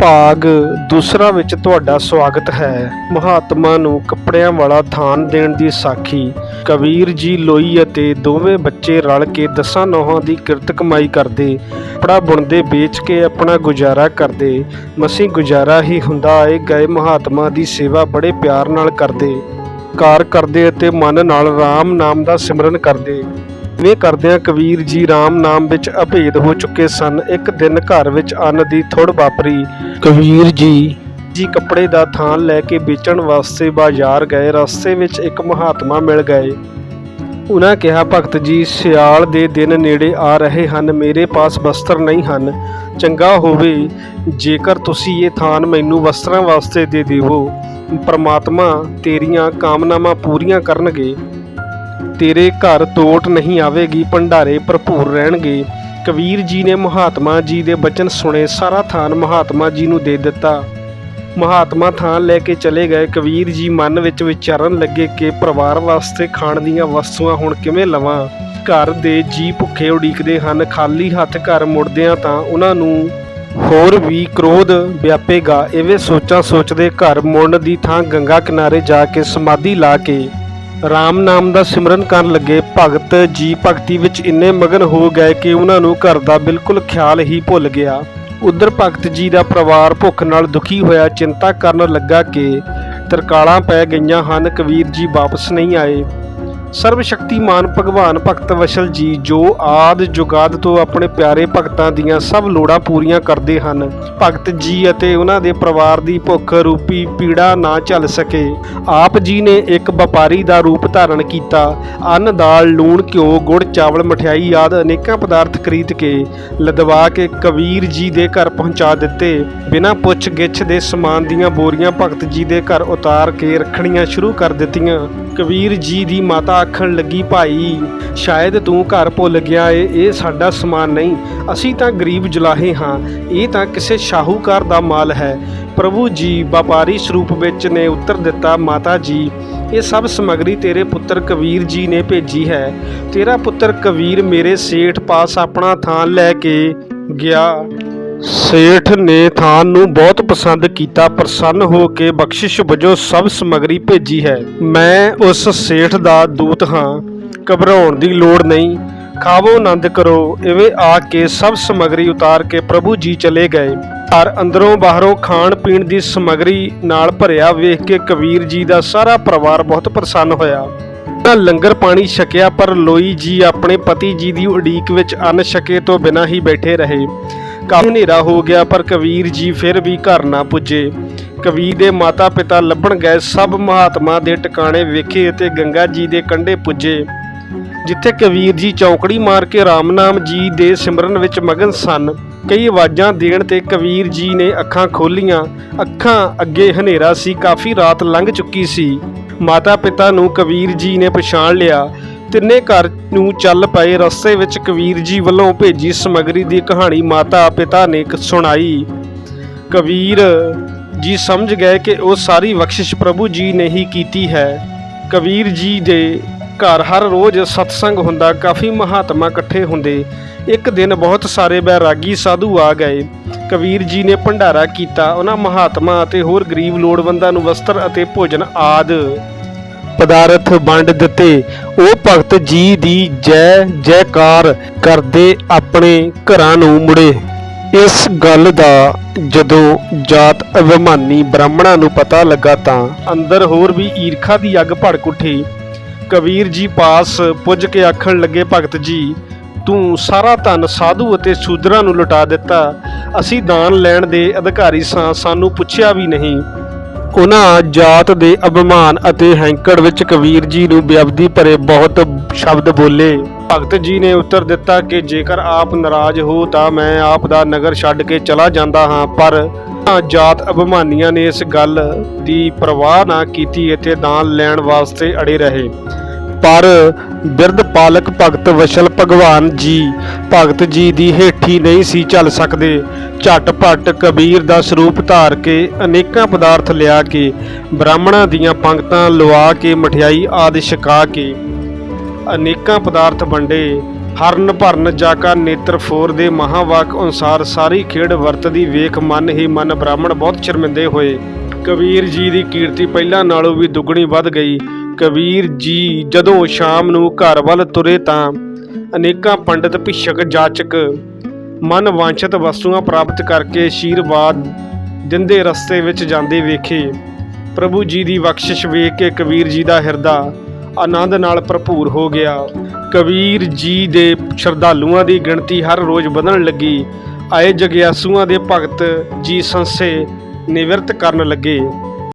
ਭਾਗ ਦੂਸਰਾ ਵਿੱਚ ਤੁਹਾਡਾ ਸਵਾਗਤ ਹੈ। ਮਹਾਤਮਾ ਨੂੰ ਕੱਪੜਿਆਂ ਵਾਲਾ ਥਾਨ ਦੇਣ ਦੀ ਸਾਖੀ। ਕਬੀਰ ਜੀ ਲੋਈ ਅਤੇ ਦੋਵੇਂ ਬੱਚੇ ਰਲ ਕੇ ਦਸਾਂ ਨੌਹਾਂ ਦੀ ਕਿਰਤ ਕਮਾਈ ਕਰਦੇ। ਕੱਪੜਾ ਬੁਣਦੇ, ਵੇਚ ਕੇ ਆਪਣਾ ਗੁਜ਼ਾਰਾ ਕਰਦੇ। ਮਸੀਂ ਗੁਜ਼ਾਰਾ ਹੀ ਹੁੰਦਾ, ਆਏ ਗਏ ਮਹਾਤਮਾ ਦੀ ਸੇਵਾ ਬੜੇ ਪਿਆਰ ਨਾਲ ਕਰਦੇ। ਕਾਰ ਕਰਦੇ ਅਤੇ ਮਨ ਨਾਲ RAM ਨਾਮ ਦਾ ਸਿਮਰਨ ਕਰਦੇ। ਇਵੇਂ ਕਰਦਿਆਂ ਕਬੀਰ ਜੀ RAM ਨਾਮ ਵਿੱਚ ਅਭੇਦ ਹੋ ਚੁੱਕੇ ਸਨ। ਇੱਕ ਦਿਨ ਘਰ ਵਿੱਚ ਅੰਨ ਦੀ ਥੁੜ ਵਾਪਰੀ। ਕਬੀਰ ਜੀ। ਜੀ ਕੱਪੜੇ ਦਾ ਥਾਨ ਲੈ ਕੇ ਵੇਚਣ ਵਾਸਤੇ ਬਾਜ਼ਾਰ ਗਏ। ਰਸਤੇ ਵਿੱਚ ਇੱਕ ਮਹਾਤਮਾ ਮਿਲ ਗਏ। ਉਹਨਾਂ ਕਿਹਾ ਭਗਤ ਜੀ ਸਿਆਲ ਦੇ ਦਿਨ ਨੇੜੇ ਆ ਰਹੇ ਹਨ। ਮੇਰੇ ਪਾਸ ਵਸਤਰ ਨਹੀਂ ਹਨ। ਚੰਗਾ ਹੋਵੇ ਜੇਕਰ ਤੁਸੀਂ ਇਹ ਥਾਨ ਮੈਨੂੰ ਵਸਤਰਾਂ ਵਾਸਤੇ ਦੇ ਦੇਵੋ। ਪ੍ਰਮਾਤਮਾ ਤੇਰੀਆਂ ਕਾਮਨਾਵਾਂ ਪੂਰੀਆਂ ਕਰਨਗੇ। ਤੇਰੇ ਘਰ ਤੋਟ ਨਹੀਂ ਆਵੇਗੀ, ਭੰਡਾਰੇ ਭਰਪੂਰ ਰਹਿਣਗੇ। ਕਬੀਰ ਜੀ ਨੇ ਮਹਾਤਮਾ ਜੀ ਦੇ ਬਚਨ ਸੁਣੇ, ਸਾਰਾ ਥਾਨ ਮਹਾਤਮਾ ਜੀ ਨੂੰ ਦੇ ਦਿੱਤਾ। ਮਹਾਤਮਾ ਥਾਨ ਲੈ ਕੇ ਚਲੇ ਗਏ। ਕਬੀਰ ਜੀ ਮਨ ਵਿੱਚ ਵਿਚਾਰਨ ਲੱਗੇ ਕਿ ਪਰਿਵਾਰ ਵਾਸਤੇ ਖਾਣ ਦੀਆਂ ਵਸਤੂਆਂ ਹੁਣ ਕਿਵੇਂ ਲਵਾਂ? ਘਰ ਦੇ ਜੀ ਭੁੱਖੇ ਉਡੀਕਦੇ ਹਨ, ਖਾਲੀ ਹੱਥ ਘਰ ਮੁੜਦਿਆਂ ਤਾਂ ਉਹਨਾਂ ਨੂੰ ਹੋਰ ਵੀ ਕ੍ਰੋਧ ਵਿਆਪੇਗਾ। ਐਵੇਂ ਸੋਚਾਂ ਸੋਚਦੇ ਘਰ ਮੁੜਨ ਦੀ ਥਾਂ ਗੰਗਾ ਕਿਨਾਰੇ ਜਾ ਕੇ ਸਮਾਧੀ ਲਾ ਕੇ ਰਾਮ ਨਾਮ ਦਾ ਸਿਮਰਨ ਕਰਨ ਲੱਗੇ ਭਗਤ ਜੀ ਭਗਤੀ ਵਿੱਚ ਇੰਨੇ ਮਗਨ ਹੋ ਗਏ ਕਿ ਉਹਨਾਂ ਨੂੰ ਘਰ ਦਾ ਬਿਲਕੁਲ ਖਿਆਲ ਹੀ ਭੁੱਲ ਗਿਆ। ਉਧਰ ਭਗਤ ਜੀ ਦਾ ਪਰਿਵਾਰ ਭੁੱਖ ਨਾਲ ਦੁਖੀ ਹੋਇਆ ਚਿੰਤਾ ਕਰਨ ਲੱਗਾ ਕਿ ਤਰਕਾਲਾਂ ਪੈ ਗਈਆਂ ਹਨ, ਕਬੀਰ ਜੀ ਵਾਪਸ ਨਹੀਂ ਆਏ। ਸਰਵ ਸ਼ਕਤੀਮਾਨ ਭਗਵਾਨ ਭਗਤ ਵਸ਼ਲ ਜੀ ਜੋ ਆਦ ਜੁਗਾਦ ਤੋਂ ਆਪਣੇ ਪਿਆਰੇ ਭਗਤਾਂ ਦੀਆਂ ਸਭ ਲੋੜਾਂ ਪੂਰੀਆਂ ਕਰਦੇ ਹਨ, ਭਗਤ ਜੀ ਅਤੇ ਉਹਨਾਂ ਦੇ ਪਰਿਵਾਰ ਦੀ ਭੁੱਖ ਰੂਪੀ ਪੀੜਾ ਨਾ ਝੱਲ ਸਕੇ। ਆਪ ਜੀ ਨੇ ਇੱਕ ਵਪਾਰੀ ਦਾ ਰੂਪ ਧਾਰਨ ਕੀਤਾ। ਅੰਨ, ਦਾਲ, ਲੂਣ, ਘਿਓ, ਗੁੜ, ਚਾਵਲ, ਮਠਿਆਈ ਆਦਿ ਅਨੇਕਾਂ ਪਦਾਰਥ ਖਰੀਦ ਕੇ ਲਦਵਾ ਕੇ ਕਬੀਰ ਜੀ ਦੇ ਘਰ ਪਹੁੰਚਾ ਦਿੱਤੇ। ਬਿਨਾਂ ਪੁੱਛ ਗਿੱਛ ਦੇ ਸਮਾਨ ਦੀਆਂ ਬੋਰੀਆਂ ਭਗਤ ਜੀ ਦੇ ਘਰ ਉਤਾਰ ਕੇ ਰੱਖਣੀਆਂ ਸ਼ੁਰੂ ਕਰ ਦਿੱਤੀਆਂ। ਕਬੀਰ ਜੀ ਦੀ ਮਾਤਾ ਆਖਣ ਲੱਗੀ, ਭਾਈ, ਸ਼ਾਇਦ ਤੂੰ ਘਰ ਭੁੱਲ ਗਿਆ ਏ, ਇਹ ਸਾਡਾ ਸਮਾਨ ਨਹੀਂ। ਅਸੀਂ ਤਾਂ ਗਰੀਬ ਜੁਲਾਹੇ ਹਾਂ। ਇਹ ਤਾਂ ਕਿਸੇ ਸ਼ਾਹੂਕਾਰ ਦਾ ਮਾਲ ਹੈ। ਪ੍ਰਭੂ ਜੀ ਵਪਾਰੀ ਸਰੂਪ ਵਿੱਚ ਨੇ ਉੱਤਰ ਦਿੱਤਾ, ਮਾਤਾ ਜੀ, ਇਹ ਸਭ ਸਮਗਰੀ ਤੇਰੇ ਪੁੱਤਰ ਕਬੀਰ ਜੀ ਨੇ ਭੇਜੀ ਹੈ। ਤੇਰਾ ਪੁੱਤਰ ਕਬੀਰ ਮੇਰੇ ਸੇਠ ਪਾਸ ਆਪਣਾ ਥਾਂ ਲੈ ਕੇ ਗਿਆ। ਸੇਠ ਨੇ ਥਾਨ ਨੂੰ ਬਹੁਤ ਪਸੰਦ ਕੀਤਾ ਪ੍ਰਸੰਨ ਹੋ ਕੇ ਬਖਸ਼ਿਸ਼ ਵਜੋਂ ਸਭ ਸਮਗਰੀ ਭੇਜੀ ਹੈ। ਮੈਂ ਉਸ ਸੇਠ ਦਾ ਦੂਤ ਹਾਂ, ਘਬਰਾਉਣ ਦੀ ਲੋੜ ਨਹੀਂ। ਖਾਵੋ, ਆਨੰਦ ਕਰੋ, ਇਵੇਂ ਆ ਕੇ ਸਭ ਸਮਗਰੀ ਉਤਾਰ ਕੇ ਪ੍ਰਭੂ ਜੀ ਚਲੇ ਗਏ। ਘਰ ਅੰਦਰੋਂ ਬਾਹਰੋਂ ਖਾਣ ਪੀਣ ਦੀ ਸਮਗਰੀ ਨਾਲ ਭਰਿਆ ਵੇਖ ਕੇ ਕਬੀਰ ਜੀ ਦਾ ਸਾਰਾ ਪਰਿਵਾਰ ਬਹੁਤ ਪ੍ਰਸੰਨ ਹੋਇਆ। ਤਾਂ ਲੰਗਰ ਪਾਣੀ ਛਕਿਆ, ਪਰ ਲੋਈ ਜੀ ਆਪਣੇ ਪਤੀ ਜੀ ਦੀ ਉਡੀਕ ਵਿੱਚ ਅੰਨ ਛਕੇ ਤੋਂ ਬਿਨਾਂ ਹੀ ਬੈਠੇ ਰਹੇ। ਕਾਫੀ ਹਨੇਰਾ ਹੋ ਗਿਆ, ਪਰ ਕਬੀਰ ਜੀ ਫਿਰ ਵੀ ਘਰ ਨਾ ਪੁੱਜੇ। ਕਬੀਰ ਦੇ ਮਾਤਾ ਪਿਤਾ ਲੱਭਣ ਗਏ, ਸਭ ਮਹਾਤਮਾ ਦੇ ਟਿਕਾਣੇ ਵੇਖੇ ਅਤੇ ਗੰਗਾ ਜੀ ਦੇ ਕੰਢੇ ਪੁੱਜੇ, ਜਿੱਥੇ ਕਬੀਰ ਜੀ ਚੌਕੜੀ ਮਾਰ ਕੇ ਰਾਮਨਾਮ ਜੀ ਦੇ ਸਿਮਰਨ ਵਿੱਚ ਮਗਨ ਸਨ। ਕਈ ਆਵਾਜ਼ਾਂ ਦੇਣ ਤੇ ਕਬੀਰ ਜੀ ਨੇ ਅੱਖਾਂ ਖੋਲੀਆਂ। ਅੱਖਾਂ ਅੱਗੇ ਹਨੇਰਾ ਸੀ, ਕਾਫੀ ਰਾਤ ਲੰਘ ਚੁੱਕੀ ਸੀ। ਮਾਤਾ ਪਿਤਾ ਨੂੰ ਕਬੀਰ ਜੀ ਨੇ ਪਛਾਣ ਲਿਆ। ਤਿੰਨੇ ਘਰ ਨੂੰ ਚੱਲ ਪਏ ਰਸਤੇ ਵਿੱਚ ਕਬੀਰ ਜੀ ਵੱਲੋਂ ਭੇਜੀ ਸਮਗਰੀ ਦੀ ਕਹਾਣੀ ਮਾਤਾ ਪਿਤਾ ਨੇ ਕ- ਸੁਣਾਈ। ਕਬੀਰ ਜੀ ਸਮਝ ਗਏ ਕਿ ਉਹ ਸਾਰੀ ਬਖਸ਼ਿਸ਼ ਪ੍ਰਭੂ ਜੀ ਨੇ ਹੀ ਕੀਤੀ ਹੈ। ਕਬੀਰ ਜੀ ਦੇ ਘਰ ਹਰ ਰੋਜ਼ ਸਤਸੰਗ ਹੁੰਦਾ, ਕਾਫੀ ਮਹਾਤਮਾ ਇਕੱਠੇ ਹੁੰਦੇ। ਇੱਕ ਦਿਨ ਬਹੁਤ ਸਾਰੇ ਬੈਰਾਗੀ ਸਾਧੂ ਆ ਗਏ। ਕਬੀਰ ਜੀ ਨੇ ਭੰਡਾਰਾ ਕੀਤਾ। ਉਹਨਾਂ ਮਹਾਤਮਾ ਅਤੇ ਹੋਰ ਗਰੀਬ ਲੋੜਵੰਦਾਂ ਨੂੰ ਵਸਤਰ ਅਤੇ ਭੋਜਨ ਆਦ ਪਦਾਰਥ ਵੰਡ ਦਿੱਤੇ। ਉਹ ਭਗਤ ਜੀ ਦੀ ਜੈ ਜੈਕਾਰ ਕਰਦੇ ਆਪਣੇ ਘਰਾਂ ਨੂੰ ਮੁੜੇ। ਇਸ ਗੱਲ ਦਾ ਜਦੋਂ ਜਾਤ ਅਭਿਮਾਨੀ ਬ੍ਰਾਹਮਣਾਂ ਨੂੰ ਪਤਾ ਲੱਗਾ ਤਾਂ ਅੰਦਰ ਹੋਰ ਵੀ ਈਰਖਾ ਦੀ ਅੱਗ ਭੜਕ ਉੱਠੀ। ਕਬੀਰ ਜੀ ਪਾਸ ਪੁੱਜ ਕੇ ਆਖਣ ਲੱਗੇ, ਭਗਤ ਜੀ, ਤੂੰ ਸਾਰਾ ਧਨ ਸਾਧੂ ਅਤੇ ਸ਼ੂਦਰਾਂ ਨੂੰ ਲੁਟਾ ਦਿੱਤਾ। ਅਸੀਂ ਦਾਨ ਲੈਣ ਦੇ ਅਧਿਕਾਰੀ ਸਾਂ, ਸਾਨੂੰ ਪੁੱਛਿਆ ਵੀ ਨਹੀਂ। ਉਹਨਾਂ ਜਾਤ ਦੇ ਅਭਿਮਾਨ ਅਤੇ ਹੈਂਕੜ ਵਿੱਚ ਕਬੀਰ ਜੀ ਨੂੰ ਬੇਅਬਦੀ ਭਰੇ ਬਹੁਤ ਸ਼ਬਦ ਬੋਲੇ। ਭਗਤ ਜੀ ਨੇ ਉੱਤਰ ਦਿੱਤਾ ਕਿ ਜੇਕਰ ਆਪ ਨਾਰਾਜ਼ ਹੋ ਤਾਂ ਮੈਂ ਆਪ ਦਾ ਨਗਰ ਛੱਡ ਕੇ ਚਲਾ ਜਾਂਦਾ ਹਾਂ, ਪਰ ਜਾਤ ਅਭਿਮਾਨੀਆਂ ਨੇ ਇਸ ਗੱਲ ਦੀ ਪਰਵਾਹ ਨਾ ਕੀਤੀ ਅਤੇ ਦਾਨ ਲੈਣ ਵਾਸਤੇ ਅੜੇ ਰਹੇ। ਪਰ ਬਿਰਧ ਪਾਲਕ ਭਗਤ ਵਸ਼ਲ ਭਗਵਾਨ ਜੀ, ਭਗਤ ਜੀ ਦੀ ਹੇਠੀ ਨਹੀਂ ਸੀ ਚੱਲ ਸਕਦੇ। ਝਟਪਟ ਕਬੀਰ ਦਾ ਸਰੂਪ ਧਾਰ ਕੇ ਅਨੇਕਾਂ ਪਦਾਰਥ ਲਿਆ ਕੇ, ਬ੍ਰਾਹਮਣਾਂ ਦੀਆਂ ਪੰਕਤਾਂ ਲਵਾ ਕੇ, ਮਠਿਆਈ ਆਦਿ ਛਕਾ ਕੇ ਅਨੇਕਾਂ ਪਦਾਰਥ ਵੰਡੇ। ਹਰਨ ਭਰਨ ਜਾਕਾ, ਨੇਤਰ, ਫੋਰ ਦੇ ਮਹਾਵਾਕ ਅਨੁਸਾਰ ਸਾਰੀ ਖੇਡ ਵਰਤਦੀ ਵੇਖ ਮਨ ਹੀ ਮਨ ਬ੍ਰਾਹਮਣ ਬਹੁਤ ਸ਼ਰਮਿੰਦੇ ਹੋਏ। ਕਬੀਰ ਜੀ ਦੀ ਕੀਰਤੀ ਪਹਿਲਾਂ ਨਾਲੋਂ ਵੀ ਦੁੱਗਣੀ ਵੱਧ ਗਈ। ਕਬੀਰ ਜੀ, ਜਦੋਂ ਸ਼ਾਮ ਨੂੰ ਘਰ ਵੱਲ ਤੁਰੇ ਤਾਂ ਅਨੇਕਾਂ ਪੰਡਿਤ ਭਿਸ਼ਕ ਜਾਚਕ ਮਨ ਵਾਂਛਿਤ ਵਸਤੂਆਂ ਪ੍ਰਾਪਤ ਕਰਕੇ ਆਸ਼ੀਰਵਾਦ ਦਿੰਦੇ ਰਸਤੇ ਵਿੱਚ ਜਾਂਦੇ ਵੇਖੇ। ਪ੍ਰਭੂ ਜੀ ਦੀ ਬਖਸ਼ਿਸ਼ ਵੇਖ ਕੇ ਕਬੀਰ ਜੀ ਦਾ ਹਿਰਦਾ ਆਨੰਦ ਨਾਲ ਭਰਪੂਰ ਹੋ ਗਿਆ। ਕਬੀਰ ਜੀ ਦੇ ਸ਼ਰਧਾਲੂਆਂ ਦੀ ਗਿਣਤੀ ਹਰ ਰੋਜ਼ ਵਧਣ ਲੱਗੀ। ਆਏ ਜਗਿਆਸੂਆਂ ਦੇ ਭਗਤ ਜੀ ਸੰਸੇ ਨਿਵਰਤ ਕਰਨ ਲੱਗੇ।